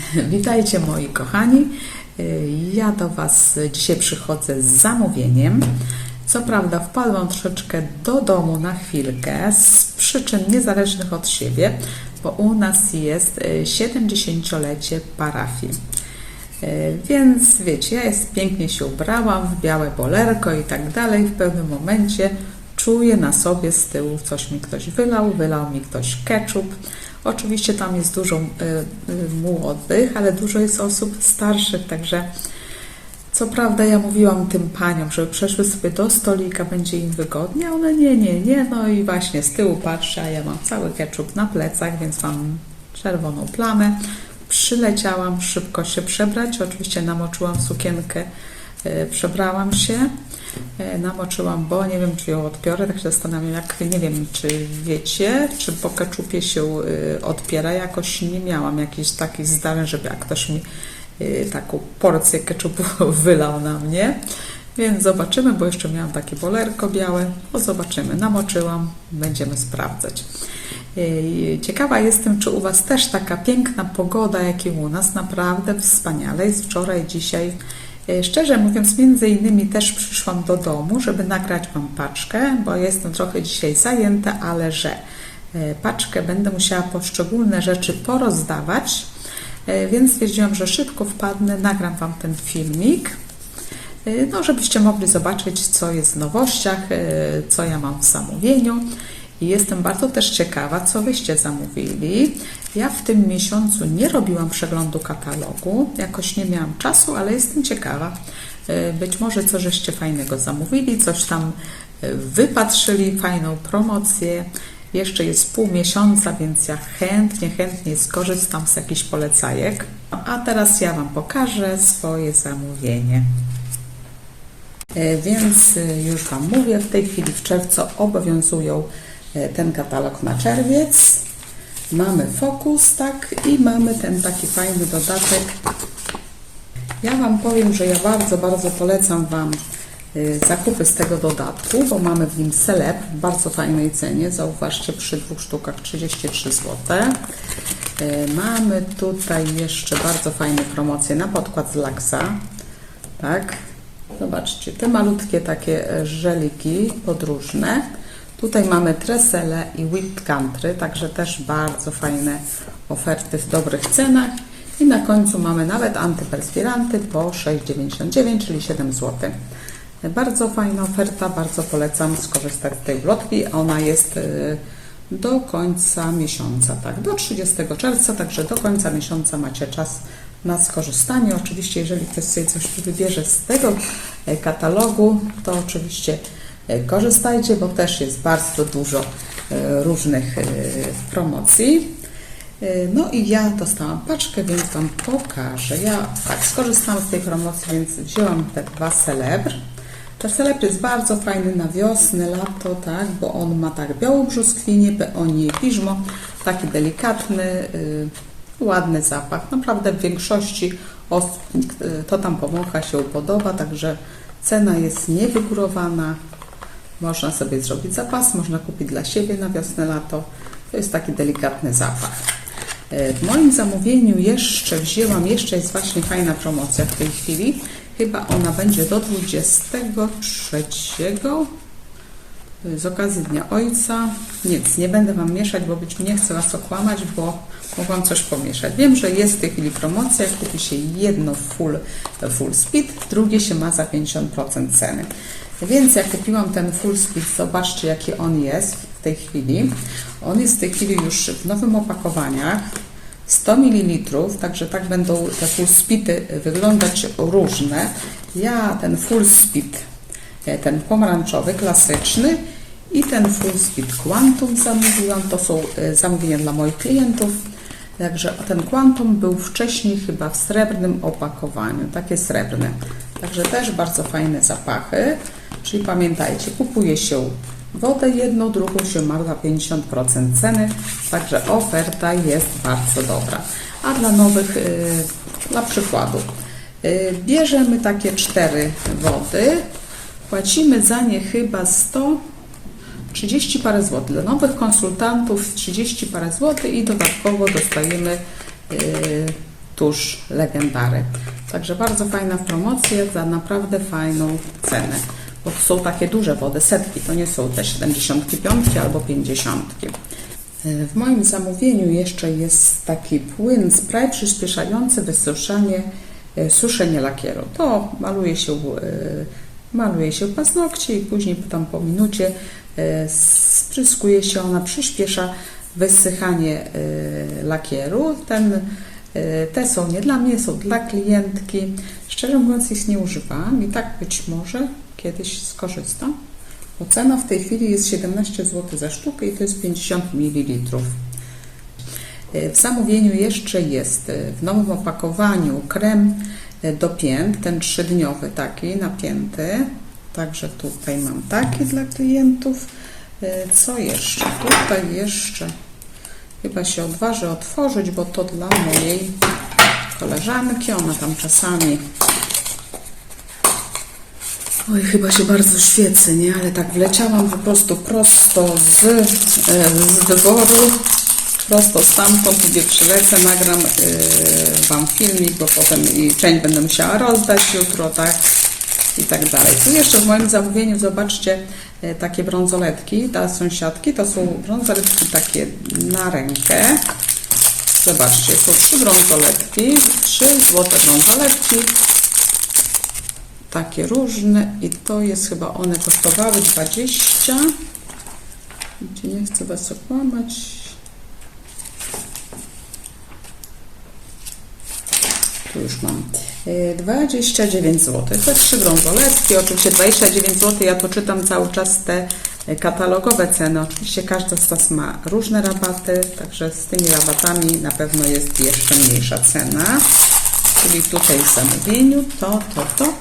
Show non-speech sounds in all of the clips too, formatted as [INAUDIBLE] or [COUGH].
[LAUGHS] Witajcie moi kochani. Ja do Was dzisiaj przychodzę z zamówieniem. Co prawda wpadłam troszeczkę do domu na chwilkę z przyczyn niezależnych od siebie, bo u nas jest 70-lecie parafii. Więc wiecie, ja jest pięknie się ubrałam w białe bolerko i tak dalej. W pewnym momencie czuję na sobie z tyłu coś mi ktoś wylał, wylał mi ktoś ketchup. Oczywiście tam jest dużo y, y, młodych, ale dużo jest osób starszych, także co prawda ja mówiłam tym paniom, żeby przeszły sobie do stolika, będzie im wygodnie, one nie, nie, nie. No i właśnie z tyłu patrzę, a ja mam cały ketchup na plecach, więc mam czerwoną plamę. Przyleciałam szybko się przebrać, oczywiście namoczyłam sukienkę, y, przebrałam się. E, namoczyłam, bo nie wiem, czy ją odpiorę, tak się zastanawiam, jak, nie wiem, czy wiecie, czy po keczupie się y, odpiera, jakoś nie miałam jakichś takich zdarzeń, żeby jak ktoś mi y, taką porcję keczupu [LAUGHS] wylał na mnie, więc zobaczymy, bo jeszcze miałam takie bolerko białe, no zobaczymy, namoczyłam, będziemy sprawdzać. Ciekawa jestem, czy u Was też taka piękna pogoda, jak i u nas, naprawdę wspaniale jest wczoraj, dzisiaj, E, szczerze mówiąc, między innymi też przyszłam do domu, żeby nagrać Wam paczkę, bo jestem trochę dzisiaj zajęta, ale że e, paczkę będę musiała poszczególne rzeczy porozdawać, e, więc stwierdziłam, że szybko wpadnę, nagram Wam ten filmik, no żebyście mogli zobaczyć, co jest w nowościach, co ja mam w zamówieniu. I jestem bardzo też ciekawa, co Wyście zamówili. Ja w tym miesiącu nie robiłam przeglądu katalogu, jakoś nie miałam czasu, ale jestem ciekawa. E, być może coś żeście fajnego zamówili, coś tam e, wypatrzyli, fajną promocję. Jeszcze jest pół miesiąca, więc ja chętnie, chętnie skorzystam z jakichś polecajek. A teraz ja Wam pokażę swoje zamówienie. E, więc już Wam mówię, w tej chwili w czerwcu obowiązują ten katalog na czerwiec. Mamy fokus, tak, i mamy ten taki fajny dodatek. Ja Wam powiem, że ja bardzo, bardzo polecam Wam y, zakupy z tego dodatku, bo mamy w nim seleb w bardzo fajnej cenie. Zauważcie, przy dwóch sztukach 33 zł. Y, mamy tutaj jeszcze bardzo fajne promocje na podkład z Laksa. Tak, zobaczcie, te malutkie takie e, żeliki podróżne Tutaj mamy tresele i whipped country, także też bardzo fajne oferty w dobrych cenach. I na końcu mamy nawet antyperspiranty po 6,99, czyli 7 zł. Bardzo fajna oferta, bardzo polecam skorzystać z tej ulotki. Ona jest y, do końca miesiąca, tak, do 30 czerwca, także do końca miesiąca macie czas na skorzystanie. Oczywiście, jeżeli ktoś sobie coś wybierze z tego e, katalogu, to oczywiście korzystajcie, bo też jest bardzo dużo e, różnych e, promocji. No i ja dostałam paczkę, więc Wam pokażę. Ja tak skorzystałam z tej promocji, więc wzięłam te dwa celebr. Ten celebr jest bardzo fajny na wiosnę, lato, tak, bo on ma tak białą brzoskwinię, peonię piżmo, taki delikatny, ładny zapach. Naprawdę w większości osób to tam pomocha się podoba, także cena jest niewygórowana. Można sobie zrobić zapas, można kupić dla siebie na wiosnę, lato. To jest taki delikatny zapach. E, w moim zamówieniu jeszcze wzięłam, jeszcze jest właśnie fajna promocja w tej chwili. Chyba ona będzie do 23 z okazji Dnia Ojca. Nic, nie będę Wam mieszać, bo być nie chcę Was okłamać, bo mogłam coś pomieszać. Wiem, że jest w tej chwili promocja, kupi się jedno full, full speed, drugie się ma za 50% ceny. Więc ja kupiłam ten full speed, zobaczcie jaki on jest w tej chwili. On jest w tej chwili już w nowym opakowaniach. 100 ml, także tak będą te full speedy wyglądać różne. Ja ten full speed, e, ten pomarańczowy, klasyczny i ten full speed quantum zamówiłam. To są e, zamówienia dla moich klientów. Także ten quantum był wcześniej chyba w srebrnym opakowaniu, takie srebrne. Także też bardzo fajne zapachy. Czyli pamiętajcie, kupuje się wodę jedną, drugą się ma za 50% ceny, także oferta jest bardzo dobra. A dla nowych, yy, dla przykładu, yy, bierzemy takie cztery wody, płacimy za nie chyba 130 parę złotych. Dla nowych konsultantów 30 parę złotych i dodatkowo dostajemy yy, tusz legendary. Także bardzo fajna promocja za naprawdę fajną cenę. Bo to są takie duże wody, setki, to nie są te 75 albo 50. W moim zamówieniu jeszcze jest taki płyn spray przyspieszający wysuszanie, e, suszenie lakieru. To maluje się, e, maluje się paznokcie i później po minucie e, spryskuje się ona, przyspiesza wysychanie lakieru. Ten, te są nie dla mnie, są dla klientki. Szczerze mówiąc ich nie używam i tak być może kiedyś skorzystam. Bo cena w tej chwili jest 17 zł za sztukę i to jest 50 ml. W zamówieniu jeszcze jest w nowym opakowaniu krem do pięt, ten trzydniowy taki napięty. Także tutaj mam taki dla klientów. Co jeszcze? Tutaj jeszcze chyba się odważę otworzyć, bo to dla mojej koleżanki. Ona tam czasami Oj, chyba się bardzo świecę, nie? Ale tak wleciałam po prostu prosto z, e, z prosto stamtąd, gdzie przylecę, nagram e, Wam filmik, bo potem i część będę musiała rozdać jutro, tak? I tak dalej. Tu jeszcze w moim zamówieniu zobaczcie e, takie brązoletki, ta sąsiadki, to są brązoletki takie na rękę. Zobaczcie, są trzy brązoletki, trzy złote brązoletki takie różne i to jest chyba one kosztowały 20 gdzie nie chcę Was okłamać. Tu już mam. 29 zł te trzy brązoletki oczywiście 29 zł ja to czytam cały czas te katalogowe ceny. Oczywiście każda z Was ma różne rabaty także z tymi rabatami na pewno jest jeszcze mniejsza cena. Czyli tutaj w zamówieniu to, to, to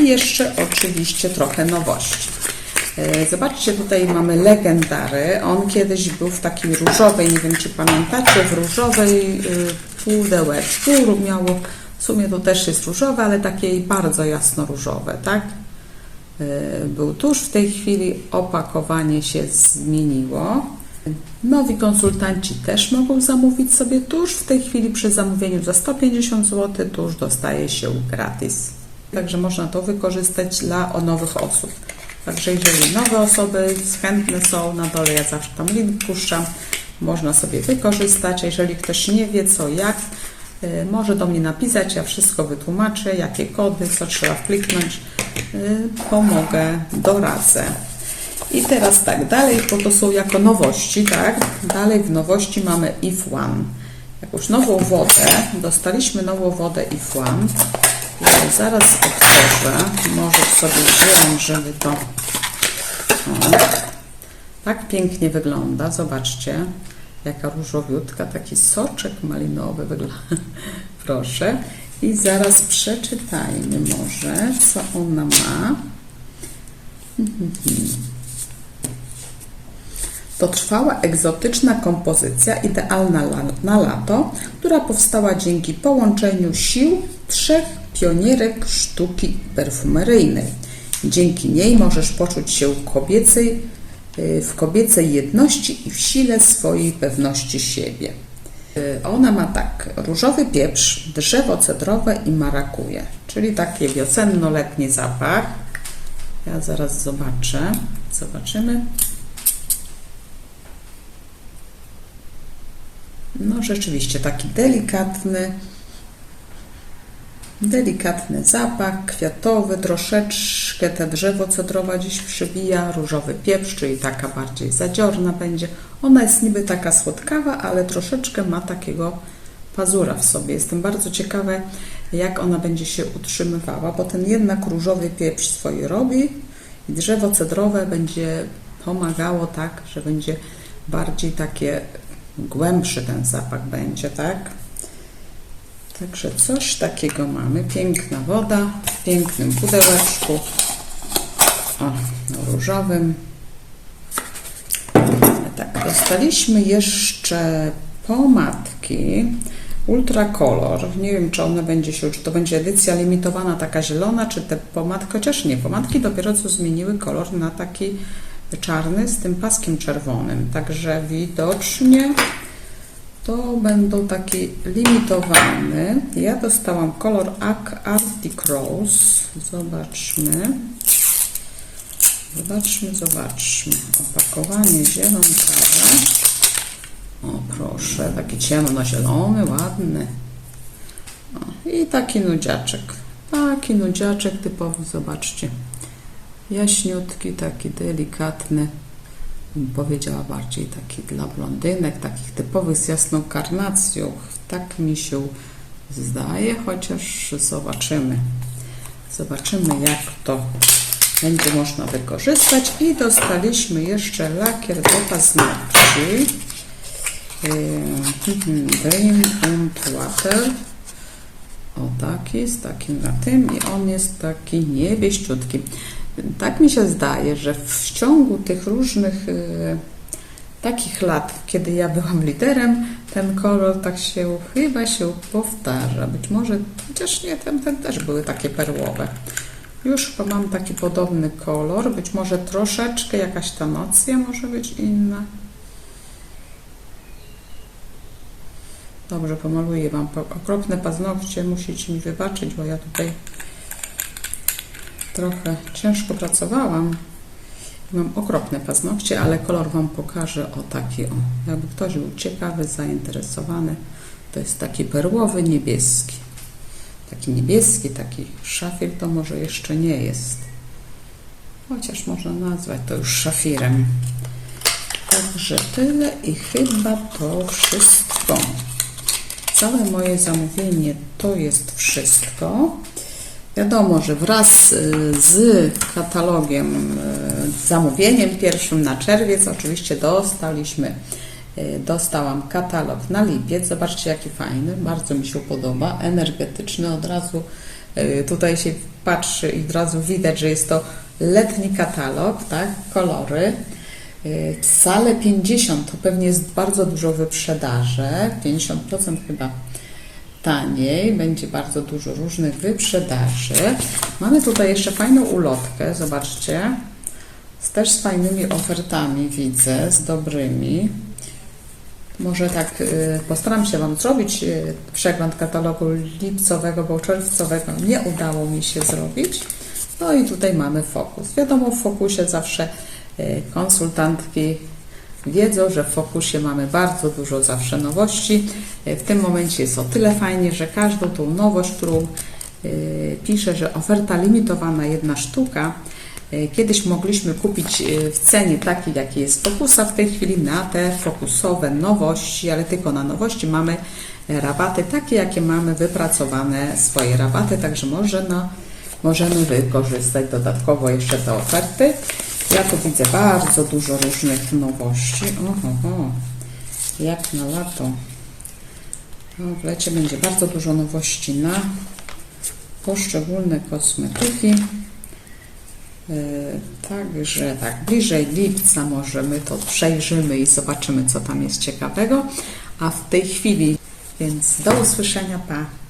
i jeszcze oczywiście trochę nowości. E, zobaczcie, tutaj mamy legendary. On kiedyś był w takiej różowej, nie wiem czy pamiętacie, w różowej y, pudełeczku. Miało, w sumie to też jest różowe, ale takie bardzo jasno różowe, tak? E, był tuż w tej chwili, opakowanie się zmieniło. Nowi konsultanci też mogą zamówić sobie tuż. W tej chwili przy zamówieniu za 150 zł tuż dostaje się gratis. Także można to wykorzystać dla nowych osób. Także jeżeli nowe osoby chętne są, na dole ja zawsze tam link puszczam, można sobie wykorzystać. Jeżeli ktoś nie wie co, jak, y, może do mnie napisać, ja wszystko wytłumaczę, jakie kody, co trzeba wkliknąć, y, pomogę, doradzę. I teraz tak, dalej, bo to są jako nowości, tak? Dalej w nowości mamy if one. Jakąś nową wodę, dostaliśmy nową wodę if one. Zaraz otworzę. Może sobie żeby to. O. Tak pięknie wygląda. Zobaczcie, jaka różowiutka, taki soczek malinowy wygląda. [LAUGHS] Proszę. I zaraz przeczytajmy może, co ona ma. [LAUGHS] To trwała egzotyczna kompozycja, idealna na lato, która powstała dzięki połączeniu sił trzech pionierek sztuki perfumeryjnej. Dzięki niej możesz poczuć się kobiecej, y, w kobiecej jedności i w sile swojej pewności siebie. Y, ona ma tak, różowy pieprz, drzewo cedrowe i marakuje, czyli taki wiosenno-letni zapach. Ja zaraz zobaczę, zobaczymy. No rzeczywiście taki delikatny, Delikatny zapach, kwiatowy, troszeczkę te drzewo cedrowa dziś przybija, różowy pieprz, czyli taka bardziej zadziorna będzie. Ona jest niby taka słodkawa, ale troszeczkę ma takiego pazura w sobie. Jestem bardzo ciekawa, jak ona będzie się utrzymywała, bo ten jednak różowy pieprz swoje robi i drzewo cedrowe będzie pomagało tak, że będzie bardziej takie głębszy ten zapach będzie, tak? Także coś takiego mamy. Piękna woda w pięknym pudełeczku. O, różowym. Tak, dostaliśmy jeszcze pomadki Ultracolor. Nie wiem, czy one będzie się, czy to będzie edycja limitowana, taka zielona, czy te pomadki, chociaż nie. Pomadki dopiero co zmieniły kolor na taki czarny z tym paskiem czerwonym. Także widocznie to będą takie limitowane. Ja dostałam kolor Arctic Rose. Zobaczmy. Zobaczmy, zobaczmy. Opakowanie zielonkawe. O proszę, taki ciemno-zielony, ładny. O, I taki nudziaczek. Taki nudziaczek typowy, zobaczcie. Jaśniutki, taki delikatny. Powiedziała bardziej taki dla blondynek, takich typowych z jasną karnacją. Tak mi się zdaje, chociaż zobaczymy. Zobaczymy, jak to będzie można wykorzystać. I dostaliśmy jeszcze lakier do paznokci. Yy, Dream and Water. O taki, z takim na tym i on jest taki niebieściutki. Tak mi się zdaje, że w ciągu tych różnych yy, takich lat, kiedy ja byłam liderem, ten kolor tak się chyba się powtarza. Być może, chociaż nie, ten, ten też były takie perłowe. Już chyba mam taki podobny kolor, być może troszeczkę jakaś ta nocja może być inna. Dobrze, pomaluję Wam okropne paznokcie, musicie mi wybaczyć, bo ja tutaj trochę ciężko pracowałam. Mam okropne paznokcie, ale kolor Wam pokażę o taki o. Jakby ktoś był ciekawy, zainteresowany, to jest taki perłowy niebieski. Taki niebieski, taki szafir to może jeszcze nie jest. Chociaż można nazwać to już szafirem. Także tyle i chyba to wszystko. Całe moje zamówienie to jest wszystko. Wiadomo, że wraz y, z katalogiem, y, zamówieniem pierwszym na czerwiec, oczywiście dostaliśmy, y, dostałam katalog na lipiec. Zobaczcie, jaki fajny, bardzo mi się podoba, energetyczny. Od razu tutaj się patrzy i od razu widać, że jest to letni katalog, tak? Kolory. Sale 50 to pewnie jest bardzo dużo wyprzedaży, 50% chyba taniej, będzie bardzo dużo różnych wyprzedaży. Mamy tutaj jeszcze fajną ulotkę, zobaczcie, z też z fajnymi ofertami widzę, z dobrymi. Może tak y, postaram się Wam zrobić y, przegląd katalogu lipcowego, bo czerwcowego nie udało mi się zrobić. No i tutaj mamy fokus. Wiadomo, w fokusie zawsze y, konsultantki wiedzą, że w fokusie mamy bardzo dużo zawsze nowości. Y, W tym momencie jest o tyle fajnie, że każdą tą nowość, którą y, piszę, że oferta limitowana jedna sztuka, y, Kiedyś mogliśmy kupić w cenie takiej, jakiej jest Fokusa, w tej chwili na te fokusowe nowości, ale tylko na nowości mamy e, rabaty, takie jakie mamy wypracowane swoje rabaty, także może no, możemy wykorzystać dodatkowo jeszcze te oferty. Ja tu widzę bardzo dużo różnych nowości. Oho, jak na lato. No, w lecie będzie bardzo dużo nowości na poszczególne kosmetyki. Yy, Także tak, bliżej lipca może my to przejrzymy i zobaczymy, co tam jest ciekawego. A w tej chwili, więc do usłyszenia, pa!